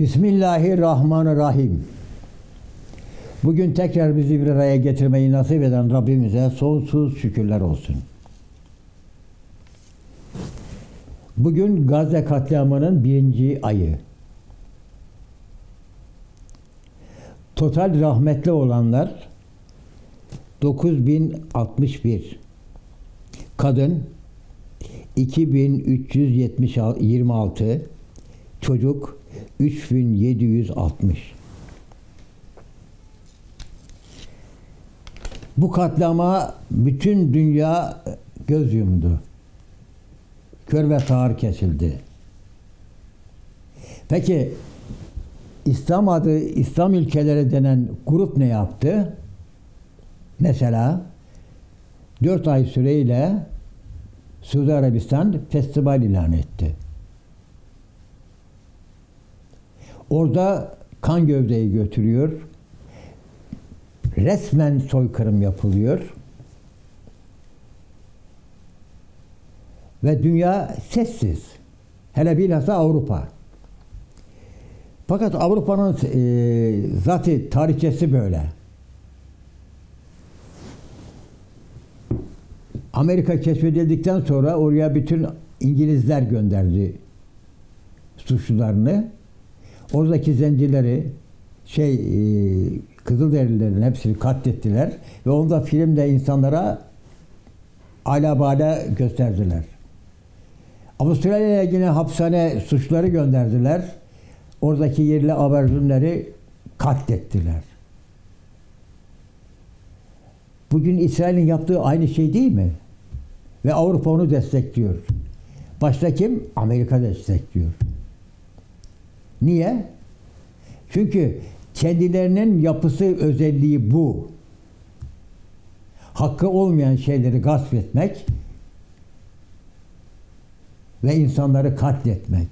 Bismillahirrahmanirrahim. Bugün tekrar bizi bir araya getirmeyi nasip eden Rabbimize sonsuz şükürler olsun. Bugün Gazze katliamının birinci ayı. Total rahmetli olanlar 9061. Kadın 2326. Çocuk 3760. Bu katlama bütün dünya göz yumdu. Kör ve sağır kesildi. Peki İslam adı İslam ülkeleri denen grup ne yaptı? Mesela 4 ay süreyle Suudi Arabistan festival ilan etti. Orada kan gövdeyi götürüyor. Resmen soykırım yapılıyor. Ve dünya sessiz. Hele bilhassa Avrupa. Fakat Avrupa'nın e, zaten tarihçesi böyle. Amerika keşfedildikten sonra oraya bütün İngilizler gönderdi suçlularını. Oradaki zencileri şey e, Kızılderililerin hepsini katlettiler ve onda filmde insanlara ala bala gösterdiler. Avustralya'ya yine hapishane suçları gönderdiler. Oradaki yerli aborjinleri katlettiler. Bugün İsrail'in yaptığı aynı şey değil mi? Ve Avrupa onu destekliyor. Başta kim? Amerika destekliyor. Niye? Çünkü kendilerinin yapısı özelliği bu. Hakkı olmayan şeyleri gasp etmek ve insanları katletmek.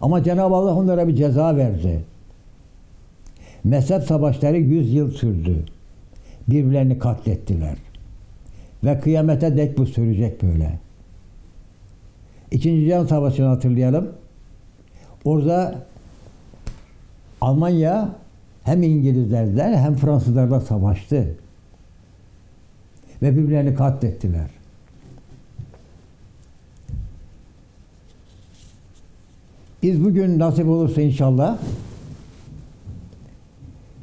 Ama Cenab-ı Allah onlara bir ceza verdi. Mezhep savaşları 100 yıl sürdü. Birbirlerini katlettiler. Ve kıyamete dek bu sürecek böyle. İkinci Cihan Savaşı'nı hatırlayalım. Orada Almanya hem İngilizlerle hem Fransızlarla savaştı. Ve birbirlerini katlettiler. Biz bugün nasip olursa inşallah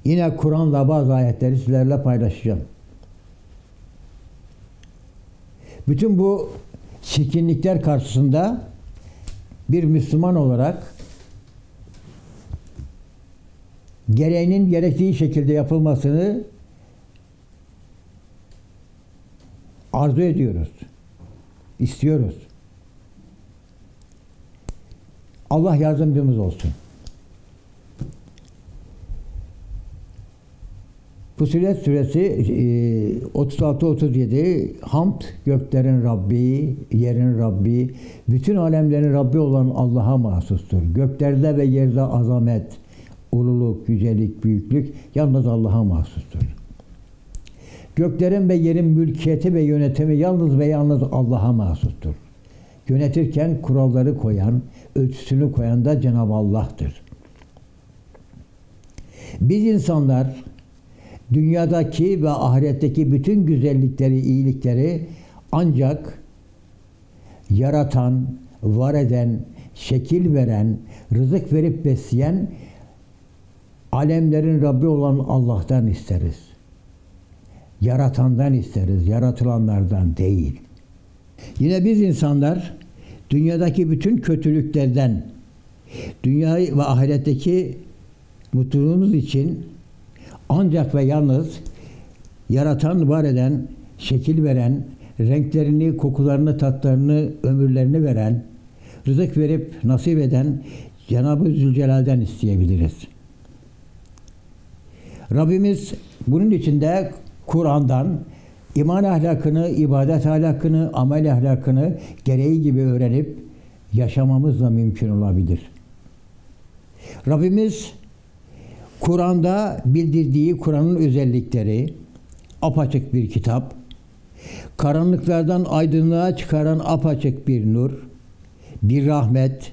yine Kur'an'la bazı ayetleri sizlerle paylaşacağım. Bütün bu çirkinlikler karşısında bir Müslüman olarak gereğinin gerektiği şekilde yapılmasını arzu ediyoruz. istiyoruz. Allah yardımcımız olsun. Fusilet suresi 36-37 Hamd göklerin Rabbi, yerin Rabbi, bütün alemlerin Rabbi olan Allah'a mahsustur. Göklerde ve yerde azamet, ululuk, yücelik, büyüklük yalnız Allah'a mahsustur. Göklerin ve yerin mülkiyeti ve yönetimi yalnız ve yalnız Allah'a mahsustur. Yönetirken kuralları koyan, ölçüsünü koyan da Cenab-ı Allah'tır. Biz insanlar dünyadaki ve ahiretteki bütün güzellikleri, iyilikleri ancak yaratan, var eden, şekil veren, rızık verip besleyen alemlerin Rabbi olan Allah'tan isteriz. Yaratandan isteriz, yaratılanlardan değil. Yine biz insanlar dünyadaki bütün kötülüklerden, dünya ve ahiretteki mutluluğumuz için ancak ve yalnız yaratan, var eden, şekil veren, renklerini, kokularını, tatlarını, ömürlerini veren, rızık verip nasip eden Cenab-ı Zülcelal'den isteyebiliriz. Rabbimiz bunun içinde Kur'an'dan iman ahlakını, ibadet ahlakını, amel ahlakını gereği gibi öğrenip yaşamamız mümkün olabilir. Rabbimiz Kur'an'da bildirdiği Kur'an'ın özellikleri apaçık bir kitap, karanlıklardan aydınlığa çıkaran apaçık bir nur, bir rahmet,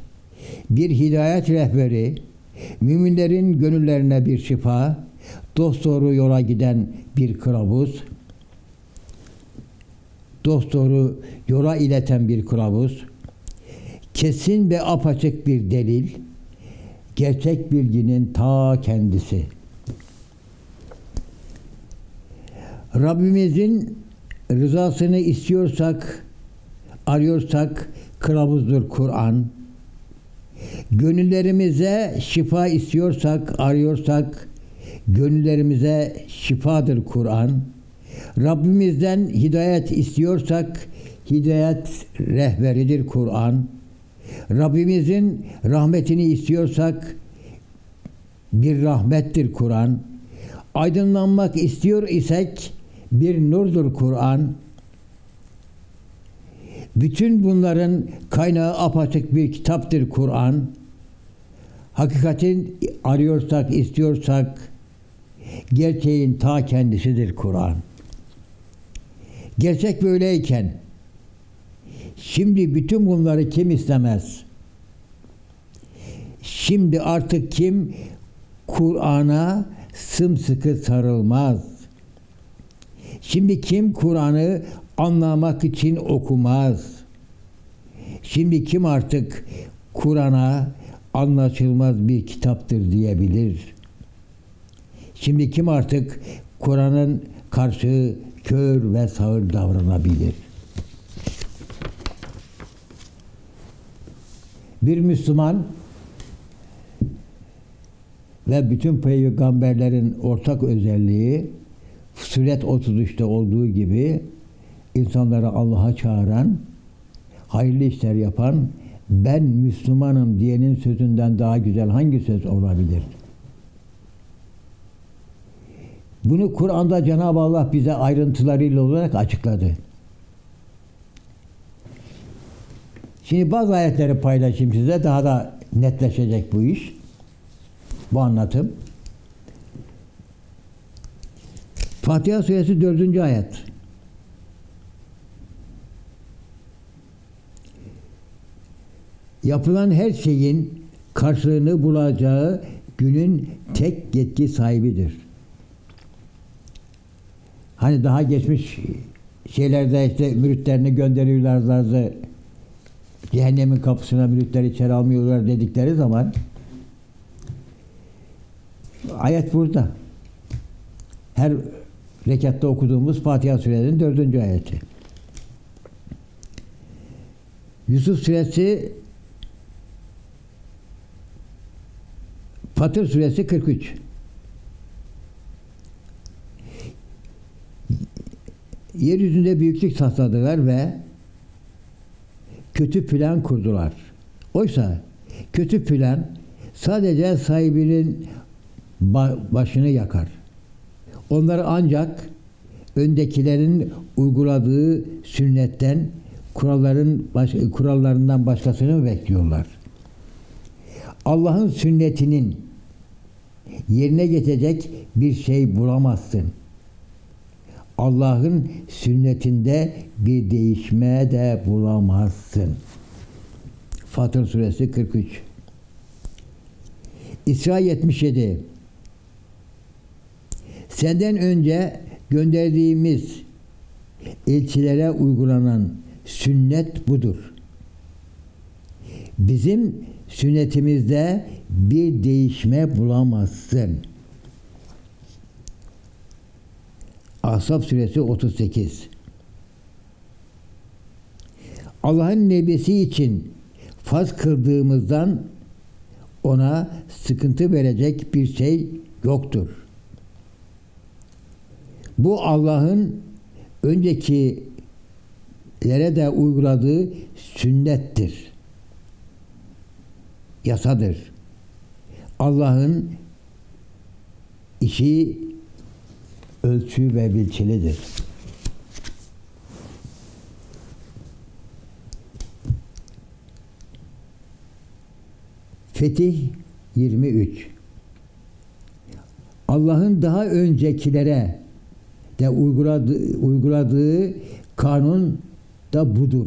bir hidayet rehberi, müminlerin gönüllerine bir şifa, dosdoğru yola giden bir kılavuz, dosdoğru yola ileten bir kılavuz, kesin ve apaçık bir delil, gerçek bilginin ta kendisi. Rabbimizin rızasını istiyorsak, arıyorsak kılavuzdur Kur'an. Gönüllerimize şifa istiyorsak, arıyorsak gönüllerimize şifadır Kur'an. Rabbimizden hidayet istiyorsak hidayet rehberidir Kur'an. Rabbimizin rahmetini istiyorsak bir rahmettir Kur'an. Aydınlanmak istiyor isek bir nurdur Kur'an. Bütün bunların kaynağı apaçık bir kitaptır Kur'an. Hakikatin arıyorsak, istiyorsak gerçeğin ta kendisidir Kur'an. Gerçek böyleyken şimdi bütün bunları kim istemez? Şimdi artık kim Kur'an'a sımsıkı sarılmaz? Şimdi kim Kur'an'ı anlamak için okumaz? Şimdi kim artık Kur'an'a anlaşılmaz bir kitaptır diyebilir? Şimdi kim artık Kur'an'ın karşı kör ve sağır davranabilir? Bir Müslüman ve bütün peygamberlerin ortak özelliği Suret 33'te olduğu gibi insanları Allah'a çağıran, hayırlı işler yapan, ben Müslümanım diyenin sözünden daha güzel hangi söz olabilir? Bunu Kur'an'da Cenab-ı Allah bize ayrıntılarıyla olarak açıkladı. Şimdi bazı ayetleri paylaşayım size. Daha da netleşecek bu iş. Bu anlatım. Fatiha suresi 4. ayet. Yapılan her şeyin karşılığını bulacağı günün tek yetki sahibidir. Hani daha geçmiş şeylerde işte müritlerini gönderiyorlardı. Cehennemin kapısına müritleri içeri almıyorlar dedikleri zaman ayet burada. Her rekatta okuduğumuz Fatiha suresinin dördüncü ayeti. Yusuf suresi Fatır suresi 43. Yeryüzünde büyüklük tasladılar ve kötü plan kurdular. Oysa kötü plan sadece sahibinin başını yakar. Onları ancak öndekilerin uyguladığı sünnetten kuralların baş, kurallarından başkasını bekliyorlar. Allah'ın sünnetinin yerine geçecek bir şey bulamazsın. Allah'ın sünnetinde bir değişme de bulamazsın. Fatır suresi 43 İsra 77 Senden önce gönderdiğimiz elçilere uygulanan sünnet budur. Bizim sünnetimizde bir değişme bulamazsın. Ahzab suresi 38 Allah'ın nebisi için faz kıldığımızdan ona sıkıntı verecek bir şey yoktur. Bu Allah'ın öncekilere de uyguladığı sünnettir. Yasadır. Allah'ın işi ölçü ve bilçilidir. Fetih 23 Allah'ın daha öncekilere de uyguladığı, uyguladığı kanun da budur.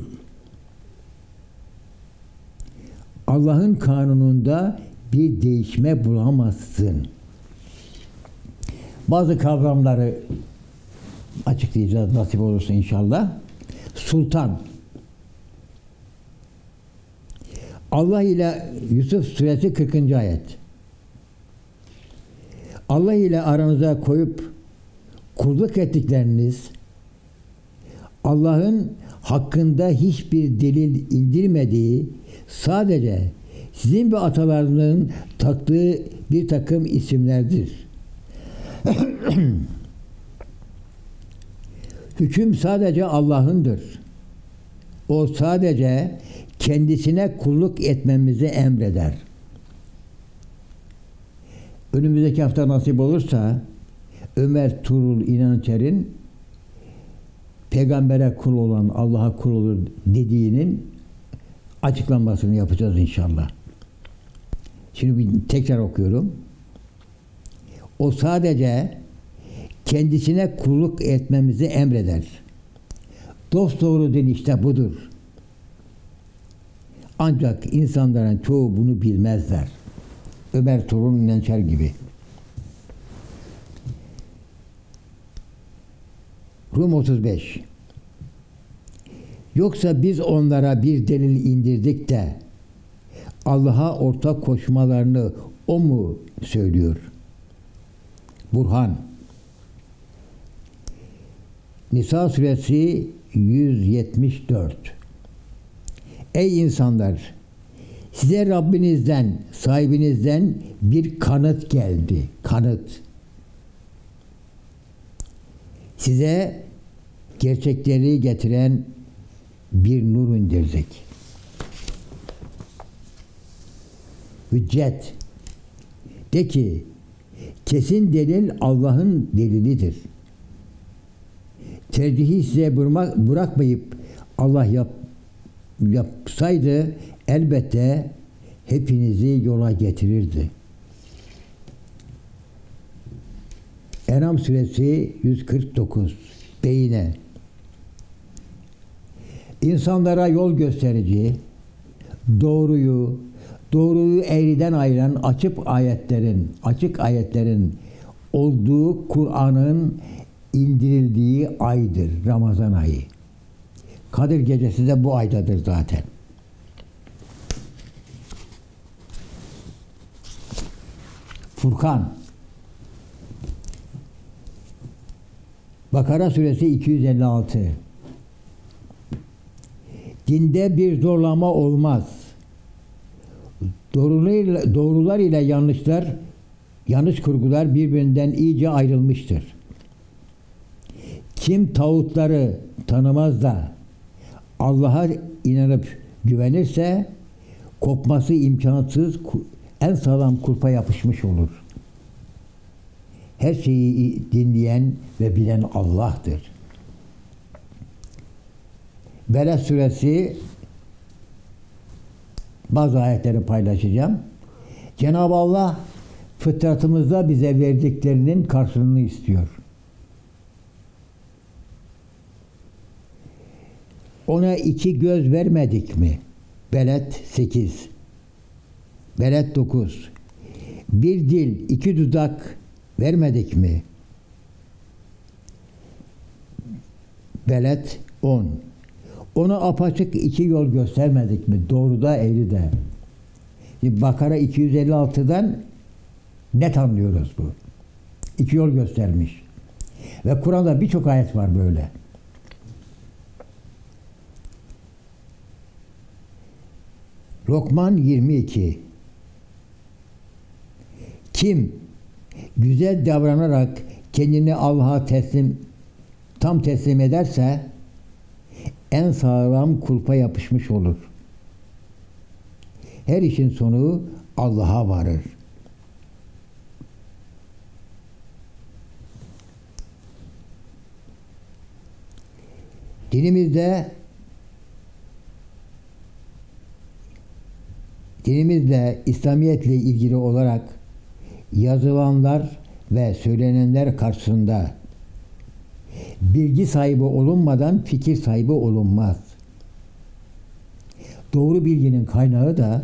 Allah'ın kanununda bir değişme bulamazsın. Bazı kavramları açıklayacağız nasip olursa inşallah. Sultan. Allah ile Yusuf suresi 40. ayet. Allah ile aranıza koyup kulluk ettikleriniz Allah'ın hakkında hiçbir delil indirmediği sadece sizin ve atalarının taktığı bir takım isimlerdir. Hüküm sadece Allah'ındır. O sadece kendisine kulluk etmemizi emreder. Önümüzdeki hafta nasip olursa Ömer Turul İnançer'in peygambere kul olan Allah'a kul olur dediğinin açıklanmasını yapacağız inşallah. Şimdi bir tekrar okuyorum. O sadece kendisine kulluk etmemizi emreder. Dost doğru din işte budur. Ancak insanların çoğu bunu bilmezler. Ömer Turun İnançer gibi. Rum 35 Yoksa biz onlara bir delil indirdik de Allah'a ortak koşmalarını o mu söylüyor? Burhan Nisa suresi 174 Ey insanlar! Size Rabbinizden, sahibinizden bir kanıt geldi. Kanıt. Size gerçekleri getiren bir nur indirdik. Hüccet. De ki, kesin delil Allah'ın delilidir. Tercihi size bırakmayıp Allah yap, yapsaydı elbette hepinizi yola getirirdi. Enam suresi 149 Beyine İnsanlara yol gösterici, doğruyu, doğruyu eğriden ayıran açık ayetlerin, açık ayetlerin olduğu Kur'an'ın indirildiği aydır Ramazan ayı. Kadir gecesi de bu aydadır zaten. Furkan Bakara suresi 256 Dinde bir zorlama olmaz. Doğrular, doğrular ile yanlışlar, yanlış kurgular birbirinden iyice ayrılmıştır. Kim tağutları tanımaz da Allah'a inanıp güvenirse kopması imkansız en sağlam kulpa yapışmış olur. Her şeyi dinleyen ve bilen Allah'tır. Beled suresi bazı ayetleri paylaşacağım. Cenab-ı Allah fıtratımızda bize verdiklerinin karşılığını istiyor. Ona iki göz vermedik mi? Beled 8. Beled 9. Bir dil, iki dudak vermedik mi? Beled 10. Ona apaçık iki yol göstermedik mi? Doğruda eğri de. Bakara 256'dan net anlıyoruz bu. İki yol göstermiş. Ve Kur'an'da birçok ayet var böyle. Lokman 22 Kim güzel davranarak kendini Allah'a teslim tam teslim ederse en sağlam kulpa yapışmış olur. Her işin sonu Allah'a varır. Dinimizde dinimizle, İslamiyetle ilgili olarak yazılanlar ve söylenenler karşısında bilgi sahibi olunmadan fikir sahibi olunmaz. Doğru bilginin kaynağı da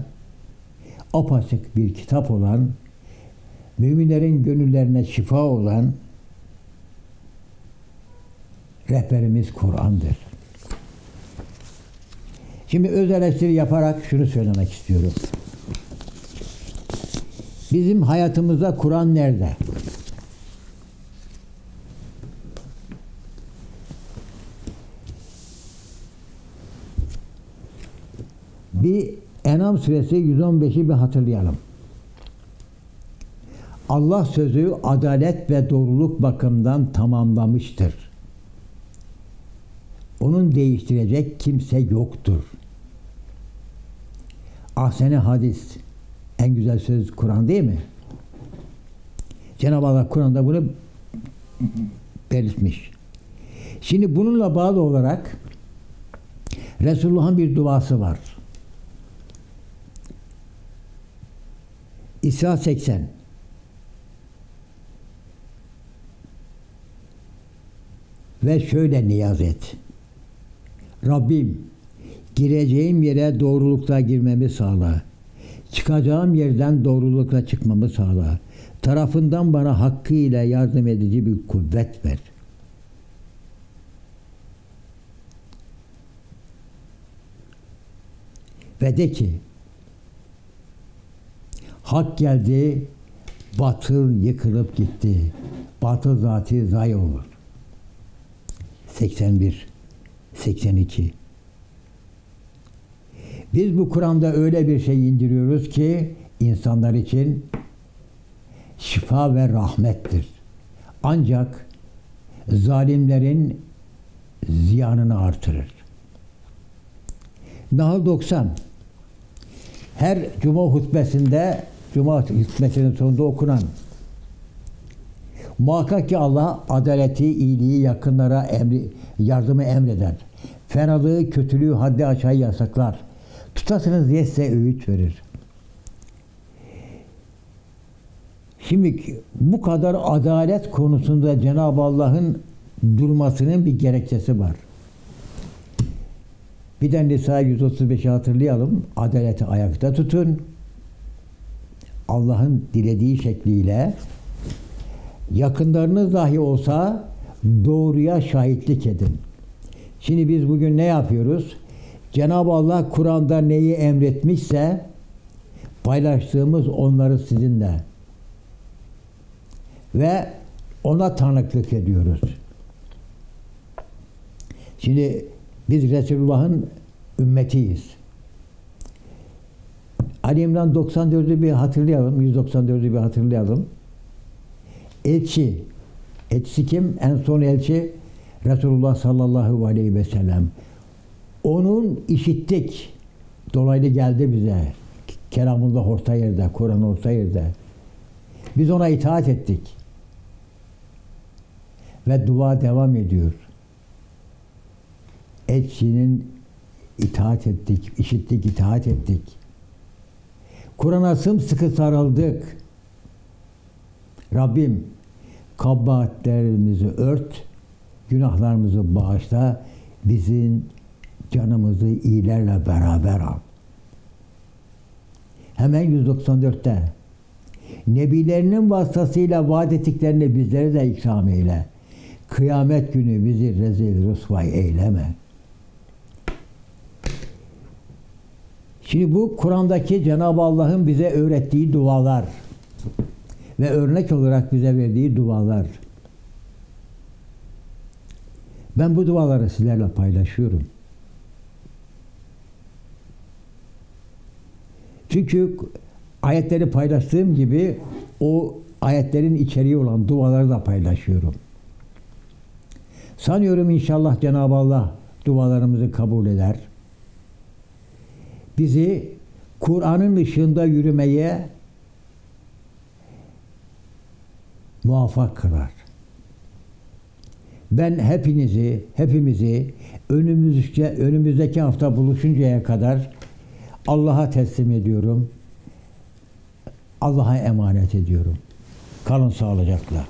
apaçık bir kitap olan, müminlerin gönüllerine şifa olan rehberimiz Kur'an'dır. Şimdi öz eleştiri yaparak şunu söylemek istiyorum. Bizim hayatımızda Kur'an nerede? Bir Enam suresi 115'i bir hatırlayalım. Allah sözü adalet ve doğruluk bakımından tamamlamıştır. Onun değiştirecek kimse yoktur. Ahsene hadis. En güzel söz Kur'an değil mi? Cenab-ı Allah Kur'an'da bunu belirtmiş. Şimdi bununla bağlı olarak Resulullah'ın bir duası var. İsra 80. Ve şöyle niyaz et. Rabbim gireceğim yere doğrulukla girmemi sağla. Çıkacağım yerden doğrulukla çıkmamı sağla. Tarafından bana hakkıyla yardım edici bir kuvvet ver. Ve de ki hak geldi, batıl yıkılıp gitti. Batıl zatı zayi olur. 81 82 Biz bu Kur'an'da öyle bir şey indiriyoruz ki insanlar için şifa ve rahmettir. Ancak zalimlerin ziyanını artırır. Nahl 90 her cuma hutbesinde cuma hutbesinin sonunda okunan Muhakkak ki Allah adaleti, iyiliği yakınlara emri, yardımı emreder. Fenalığı, kötülüğü haddi aşağı yasaklar. Tutasınız yetse öğüt verir. Şimdi bu kadar adalet konusunda Cenab-ı Allah'ın durmasının bir gerekçesi var. Bir de Nisa 135'i hatırlayalım. Adaleti ayakta tutun. Allah'ın dilediği şekliyle yakınlarınız dahi olsa doğruya şahitlik edin. Şimdi biz bugün ne yapıyoruz? Cenab-ı Allah Kur'an'da neyi emretmişse paylaştığımız onları sizinle ve ona tanıklık ediyoruz. Şimdi biz Resulullah'ın ümmetiyiz. Ali İmran 94'ü bir hatırlayalım, 194'ü bir hatırlayalım elçi. Elçisi kim? En son elçi Resulullah sallallahu aleyhi ve sellem. Onun işittik. Dolaylı geldi bize. Kelamullah orta yerde, Kur'an orta yerde. Biz ona itaat ettik. Ve dua devam ediyor. Elçinin itaat ettik, işittik, itaat ettik. Kur'an'a sımsıkı sarıldık. Rabbim kabahatlerimizi ört, günahlarımızı bağışla, bizim canımızı iyilerle beraber al. Hemen 194'te Nebilerinin vasıtasıyla vaat ettiklerini bizlere de ikram eyle. Kıyamet günü bizi rezil rüsvay eyleme. Şimdi bu Kur'an'daki Cenab-ı Allah'ın bize öğrettiği dualar ve örnek olarak bize verdiği dualar. Ben bu duaları sizlerle paylaşıyorum. Çünkü ayetleri paylaştığım gibi o ayetlerin içeriği olan duaları da paylaşıyorum. Sanıyorum inşallah Cenab-ı Allah dualarımızı kabul eder. Bizi Kur'an'ın ışığında yürümeye muvaffak kılar. Ben hepinizi, hepimizi önümüzdeki, önümüzdeki hafta buluşuncaya kadar Allah'a teslim ediyorum. Allah'a emanet ediyorum. Kalın sağlıcakla.